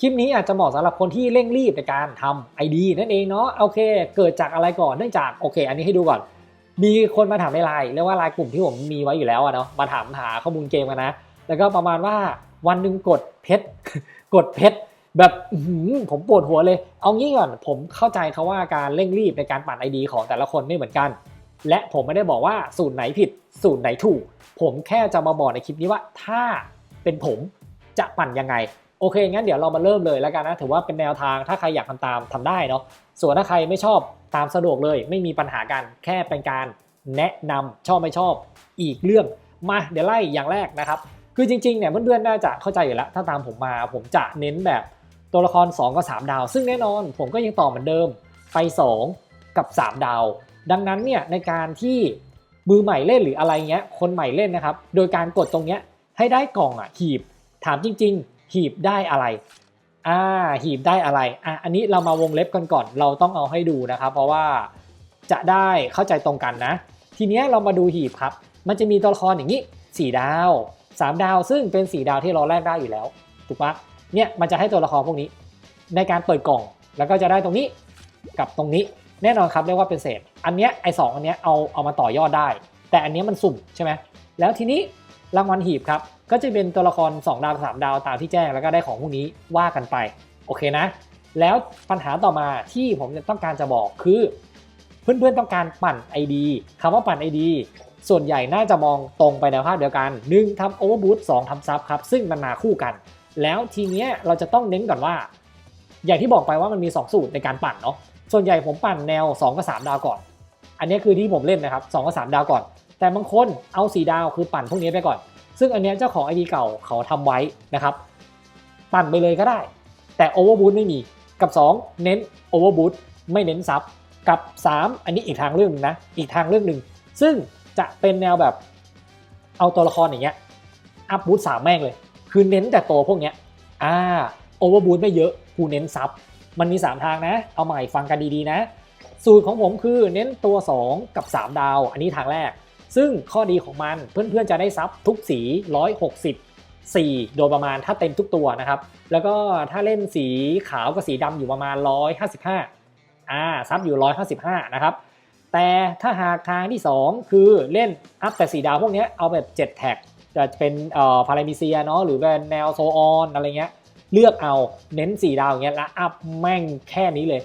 คลิปนี้อาจจะเหมาะสำหรับคนที่เร่งรีบในการทำ ID นั่นเองเนาะโอเค เกิดจากอะไรก่อนเนื่องจากโอเค อันนี้ให้ดูก่อน มีคนมาถามในไลน์เรียกว่าไลน์กลุ่มที่ผมมีไว้อยู่แล้วอะเนาะมาถามหาข้อมูลเกมกันนะ แล้วก็ประมาณว่าวันหนึ่งกดเพชรกดเพชรแบบผมปวดหัวเลย เอางี้ก่อนผมเข้าใจเขาว่าการเร่งรีบในการปั่น ID ของแต่ละคนไม่เหมือนกัน และผมไม่ได้บอกว่าสูตรไหนผิด สูตรไหนถูก ผมแค่จะมาบอกในคลิปนี้ว่า ถ้าเป็นผมจะปั่นยังไง โอเค งั้นเดี๋ยวเรามาเริ่มเลยแล้วกันนะ ถือว่าเป็นแนวทาง ถ้าใครอยากทำตามทำได้เนาะ ส่วนถ้าใครไม่ชอบตามสะดวกเลย ไม่มีปัญหากัน แค่เป็นการแนะนำชอบไม่ชอบอีกเรื่อง มาเดี๋ยวไล่อย่างแรกนะครับ คือจริงๆเนี่ยเพื่อนๆน่าจะเข้าใจอยู่แล้ว ถ้าตามผมมาผมจะเน้นแบบตัวละคร 2 กับ 3 ดาว ซึ่งแน่นอนผมก็ยังต่อเหมือนเดิม ไป 2 กับ 3 ดาว ดังนั้นเนี่ยในการที่มือใหม่เล่นหรืออะไรเงี้ย คนใหม่เล่นนะครับ โดยการกดตรงเนี้ยให้ได้กล่องอะหีบ ถามจริง ๆ หีบได้อะไรอ่าหีบได้อะไรอะอันนี้เรามาวงเล็บกันก่อนเราต้องเอาให้ดูนะครับ เพราะว่าจะได้เข้าใจตรงกันนะ ทีเนี้ยเรามาดูหีบครับ มันจะมีตัวละครอย่างนี้4ดาว 3 ดาว ซึ่งเป็น 4 ดาวที่เราแลกได้อยู่แล้วถูกปะเนี่ยมันจะให้ตัวละครพวกนี้ ในการเปิดกล่อง แล้วก็จะได้ตรงนี้กับตรงนี้แน่นอนครับเรียกว่าเป็นเศษ อันเนี้ยไอสองอันเนี้ยเอาเอามาต่อยอดได้ แต่อันเนี้ยมันสุ่มใช่ไหมแล้วทีนี้รางวัลหีบครับ ก็จะเป็นตัวละคร 2 ดาว3ดาวตามที่แจ้งแล้วก็ได้ของพวกนี้ว่ากันไป โอเคนะ แล้วปัญหาต่อมาที่ผมต้องการจะบอกคือ เพื่อนๆต้องการปั่น ID คำว่าปั่น ID ส่วนใหญ่น่าจะมองตรงไปในภาพเดียวกัน 1ทำ overboot 2ทำซับครับ ซึ่งมันมาคู่กัน แล้วทีเนี้ยเราจะต้องเน้นก่อนว่า อย่างที่บอกไปว่ามันมี 2 สูตรในการปั่นเนาะส่วนใหญ่ผมปั่นแนว 2 กับ 3 ดาวก่อน อันนี้คือที่ผมเล่นนะครับ2กับ 3 ดาวก่อน แต่บางคนเอา 4 ดาวคือปั่นพวกนี้ไปก่อน ซึ่งอันเนี้ยเจ้าของ ID เก่าเขาทำไว้นะครับ ปั่นไปเลยก็ได้ แต่ overboot ไม่มีกับ 2 เน้น overboot ไม่เน้นซับกับ 3 อันนี้อีกทางเรื่องหนึงนะอีกทางเรื่องหนึ่งซึ่งจะเป็นแนวแบบเอาตัวละครอย่างเงี้ยอัพบูทสามแม่งเลย คือเน้นแต่ตัวพวกเนี้ยอ่าโอเวอร์บูทไม่เยอะกูเน้นซับมันมี 3 ทางนะ เอาใหม่ฟังกันดีๆนะ สูตรของผมคือเน้นตัว 2 กับ 3 ดาว อันนี้ทางแรก ซึ่งข้อดีของมันเพื่อนๆจะได้ซับทุกสี 160 4โดยประมาณถ้าเต็มทุกตัวนะครับ แล้วก็ถ้าเล่นสีขาวกับสีดำอยู่ประมาณ 155อ่าซับอยู่ 155 นะครับ แต่ถ้าหากทางที่ 2 คือเล่นอัพแต่สีดาวพวกนี้เอาแบบ 7 แท็กจะเป็นเอ่อพารามิเซียเนาะหรือเป็นแนวโซออนอะไรเงี้ยเลือกเอาเน้น4ดาวอย่างเงี้ยแล้วอัพแม่งแค่นี้เลย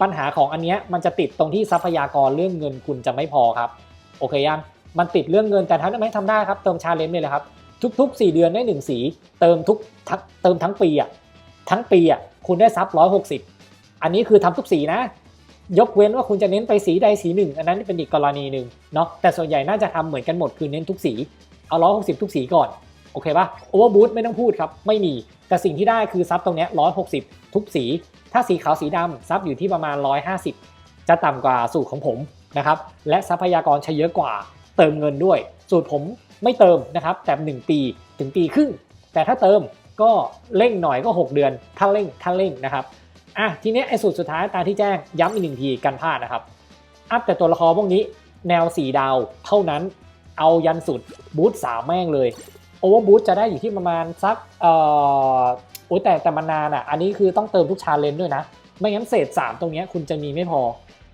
ปัญหาของอันเนี้ยมันจะติดตรงที่ทรัพยากรเรื่องเงินคุณจะไม่พอครับ โอเคยัง มันติดเรื่องเงินแต่ทำได้ไหมทำได้ครับ เติมชาเลนจ์เลยเลยครับ ทุก ๆ 4 เดือนได้ 1 สี เติมทุกทั้งเติมทั้งปีอะทั้งปีอะคุณได้ซับ160อันนี้คือทำทุกสีนะ ยกเว้นว่าคุณจะเน้นไปสีใดสีหนึ่ง อันนั้นเป็นอีกกรณีหนึ่งเนาะแต่ส่วนใหญ่น่าจะทำเหมือนกันหมดคือเน้นทุกสี เอา160ทุกสีก่อน โอเคปะโอเวอร์บูทไม่ต้องพูดครับ ไม่มี แต่สิ่งที่ได้คือซับตรงนี้ร้อย160ทุกสี ถ้าสีขาวสีดำซับอยู่ที่ประมาณ150จะต่ำกว่าสูตรของผมนะครับและทรัพยากรใช้เยอะกว่า เติมเงินด้วย สูตรผมไม่เติมนะครับ แต่ 1 ปีถึงปีครึ่ง แต่ถ้าเติมก็เร่งหน่อยก็ 6 เดือนถ้าเร่งถ้าเร่งนะครับอะทีเนี้ยไอ้สูตรสุดท้ายตามที่แจ้งย้ำอีกหนึ่งทีกันพลาดนะครับ อัพแต่ตัวละครพวกนี้แนว 4 ดาวเท่านั้นเอายันสุดบูทสามแม่งเลยโอเวอร์บูทจะได้อยู่ที่ประมาณสักเอ่อโอ้แต่แต่มันนานอะอันนี้คือต้องเติมทุกชาเลนจ์ด้วยนะ ไม่งั้นเศษ 3 ตรงเนี้ยคุณจะมีไม่พอ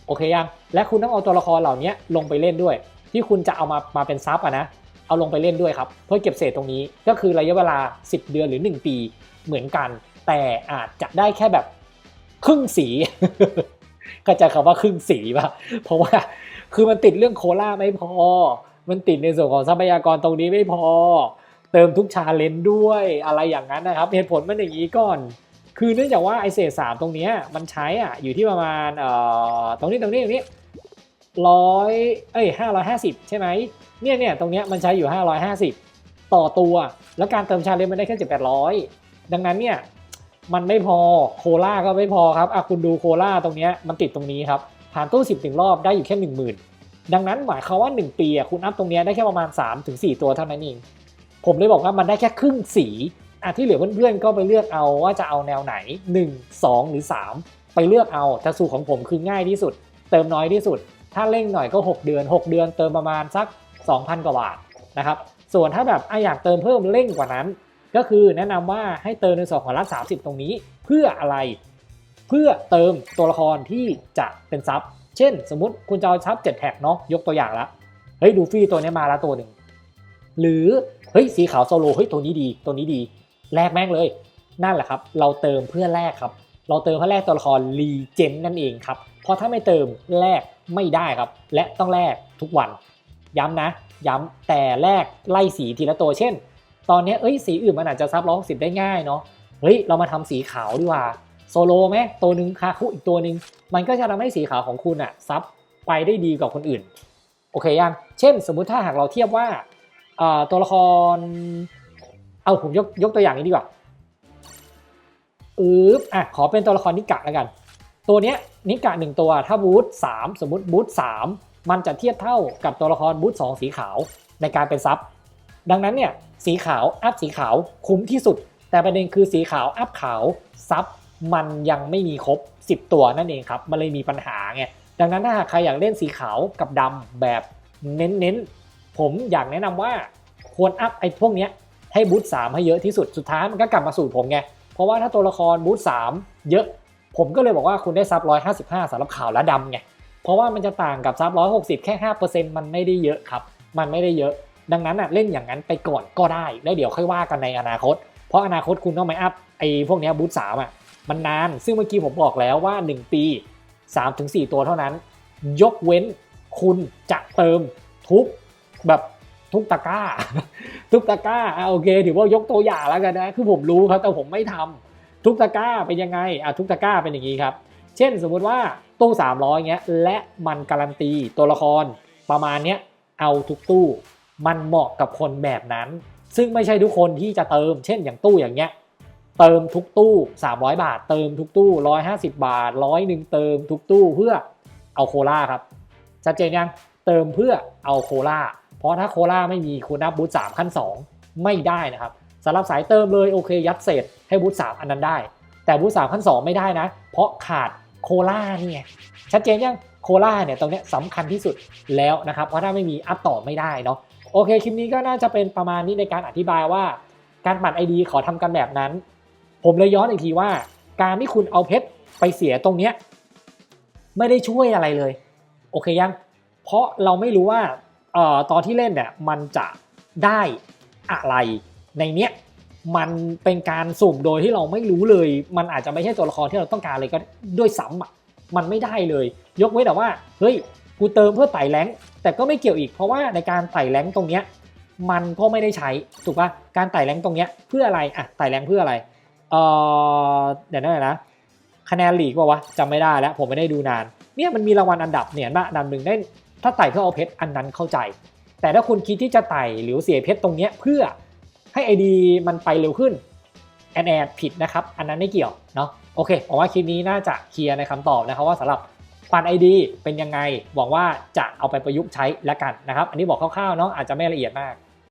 โอเคยัง และคุณต้องเอาตัวละครเหล่านี้ลงไปเล่นด้วย ที่คุณจะเอามามาเป็นซับอะนะเอาลงไปเล่นด้วยครับ เพื่อเก็บเศษตรงนี้ก็คือระยะเวลา 10 เดือนหรือ 1 ปีเหมือนกัน แต่อาจจะได้แค่แบบครึ่งสี ก็จะคำว่าครึ่งสีป่ะเพราะว่าคือมันติดเรื่องโคล่าไม่พอ มันติดในส่วนของทรัพยากรตรงนี้ไม่พอ เติมทุกชาเลนจ์ด้วยอะไรอย่างนั้นนะครับ เหตุผลมันอย่างนี้ก่อน คือเนื่องจากว่าไอเศษสามตรงนี้มันใช้อะอยู่ที่ประมาณเอ่อตรงนี้ตรงนี้ตรงนี้ ร้อยเอ้ยห้าร้อยห้าสิบใช่ไหมเนี่ยเนี่ยตรงเนี้ยมันใช้อยู่ห้าร้อยห้าสิบต่อตัว แล้วการเติมชาเลนจ์มันได้แค่เจ็ดแปดร้อยดังนั้นเนี่ยมันไม่พอโคล่าก็ไม่พอครับอะคุณดูโคล่าตรงเนี้ยมันติดตรงนี้ครับผ่านตู้สิบถึงรอบได้อยู่แค่หนึ่งหมื่นดังนั้นหมายความว่า 1 ปีอะคุณอัพตรงเนี้ยได้แค่ประมาณ 3-4 ตัวเท่านั้นเอง ผมเลยบอกว่ามันได้แค่ครึ่งสีอะที่เหลือเพื่อนๆก็ไปเลือกเอาว่าจะเอาแนวไหน 1 2 หรือ 3 ไปเลือกเอาแต่สูตรของผมคือง่ายที่สุด เติมน้อยที่สุด ถ้าเร่งหน่อยก็ 6 เดือน 6 เดือนเติมประมาณสัก 2,000 กว่าบาทนะครับส่วนถ้าแบบอะอยากเติมเพิ่มเร่งกว่านั้น ก็คือแนะนำว่าให้เติมในส่วนของรัด30 ตรงนี้ เพื่ออะไรเพื่อเติมตัวละครที่จะเป็นซับ เช่น สมมติคุณจะเอาซับ7แท็กเนาะยกตัวอย่างละเฮ้ยดูฟี่ตัวนี้มาล้วตัวหนึ่งหรือเฮ้ยสีขาวโซโลเฮ้ยตัวนี้ดีตัวนี้ดีแลกแม่งเลย นั่นแหละครับ เราเติมเพื่อแลกครับ เราเติมเพื่อแลกตัวละครรีเจนนั่นเองครับเพราะถ้าไม่เติมแลก ไม่ได้ครับ และต้องแลกทุกวัน ย้ำนะ ย้ำแต่แลกไล่สีทีละตัวเช่น ตอนนี้เอ้ยสีอื่นมันอาจจะซับร้องสิบได้ง่ายเนาะเฮ้ยเรามาทำสีขาวดีกว่าโซโลไหมตัวหนึ่งคาคุอีกตัวหนึ่งมันก็จะทำให้สีขาวของคุณอะซับไปได้ดีกว่าคนอื่นโอเคยังเช่น สมมุติถ้าหากเราเทียบว่าตัวละครเอาผมยกยกตัวอย่างนี้ดีกว่าอืบอะขอเป็นตัวละครนิกะแล้วกัน ตัวเนี้ยนิกะหนึ่งตัวถ้าบูธสามสมมติบูธสามมันจะเทียบเท่ากับตัวละครบูธสองสีขาวในการเป็นซับดังนั้นเนี่ยสีขาวอัพสีขาวคุ้มที่สุด แต่ประเด็นคือสีขาวอัพขาวซับมันยังไม่มีครบ 10 ตัวนั่นเองครับ มันเลยมีปัญหาไง ดังนั้นถ้าใครอยากเล่นสีขาวกับดำแบบเน้นๆ ผมอยากแนะนำว่าควรอัพไอ้พวกเนี้ยให้บูธสามให้เยอะที่สุด สุดท้ายมันก็กลับมาสู่ผมไง เพราะว่าถ้าตัวละครบูธสามเยอะ ผมก็เลยบอกว่าคุณได้ซับร้อยห้าสิบห้าสำหรับขาวและดำไง เพราะว่ามันจะต่างกับซับร้อยหกสิบแค่ห้าเปอร์เซ็นต์มันไม่ได้เยอะครับ มันไม่ได้เยอะ ดังนั้นอะเล่นอย่างนั้นไปก่อนก็ได้แล้วเดี๋ยวค่อยว่ากันในอนาคต เพราะอนาคตคุณต้องไม่อัพไอ้พวกนี้บูธสามอะมันนาน ซึ่งเมื่อกี้ผมบอกแล้วว่า 1 ปี 3-4 ตัวเท่านั้น ยกเว้นคุณจะเติมทุกแบบทุกตะกร้า ทุกตะกร้าอะโอเค ถือว่ายกตัวอย่างแล้วกันนะ คือผมรู้ครับ แต่ผมไม่ทำ ทุกตะกร้าเป็นยังไงอะทุกตะกร้าเป็นอย่างนี้ครับ เช่นสมมุติว่าตู้ 300เงี้ยและมันการันตีตัวละครประมาณเนี้ยเอาทุกตู้มันเหมาะกับคนแบบนั้น ซึ่งไม่ใช่ทุกคนที่จะเติม เช่นอย่างตู้อย่างเงี้ยเติมทุกตู้ 300 บาท เติมทุกตู้ 150 บาทร้อยหนึ่งเติมทุกตู้เพื่อเอาโคล่าครับชัดเจนยังเติมเพื่อเอาโคล่าเพราะถ้าโคล่าไม่มีคุณนับบูธ3ขั้น 2 ไม่ได้นะครับ สำหรับสายเติมเลยโอเคยัดเศษให้บูธ3อันนั้นได้ แต่บูธ3ขั้น2ไม่ได้นะ เพราะขาดโคล่านี่ไงชัดเจนยังโคล่าเนี่ยตรงนี้สำคัญที่สุดแล้วนะครับเพราะถ้าไม่มีอัพต่อไม่ได้เนาะโอเคคลิปนี้ก็น่าจะเป็นประมาณนี้ในการอธิบายว่า การปั่น ID ขอทำกันแบบนั้น ผมเลยย้อนอีกทีว่า การที่คุณเอาเพชรไปเสียตรงเนี้ยไม่ได้ช่วยอะไรเลย โอเคยัง เพราะเราไม่รู้ว่าเอ่อตอนที่เล่นเนี่ยมันจะได้อะไร ในเนี้ยมันเป็นการสุ่มโดยที่เราไม่รู้เลย มันอาจจะไม่ใช่ตัวละครที่เราต้องการเลยก็ด้วยซ้ำอะมันไม่ได้เลย ยกเว้นแต่ว่าเฮ้ยกูเติมเพื่อไต่แรงแต่ก็ไม่เกี่ยวอีกเพราะว่าในการไต่แรงตรงเนี้ยมันก็ไม่ได้ใช้ถูกปะการไต่แรงตรงเนี้ยเพื่ออะไรอะไต่แรงเพื่ออะไรเอ่อเดี๋ยวนะนะคะแนนหลีกว่าวะจำไม่ได้แล้วผมไม่ได้ดูนานเนี่ยมันมีรางวัลอันดับเนี่ยนะอันดับหนึ่งได้ถ้าไต่เพื่อเอาเพชรอันนั้นเข้าใจ แต่ถ้าคุณคิดที่จะไต่หรือเสียเพชรตรงเนี้ยเพื่อ ให้ไอดีมันไปเร็วขึ้นแอนแอดผิดนะครับ อันนั้นไม่เกี่ยวเนาะโอเคผมว่าคลิปนี้น่าจะเคลียร์ในคำตอบนะครับว่าสำหรับฟันไอดีเป็นยังไงหวังว่าจะเอาไปประยุกต์ใช้แล้วกันนะครับ อันนี้บอกคร่าวๆเนาะอาจจะไม่ละเอียดมาก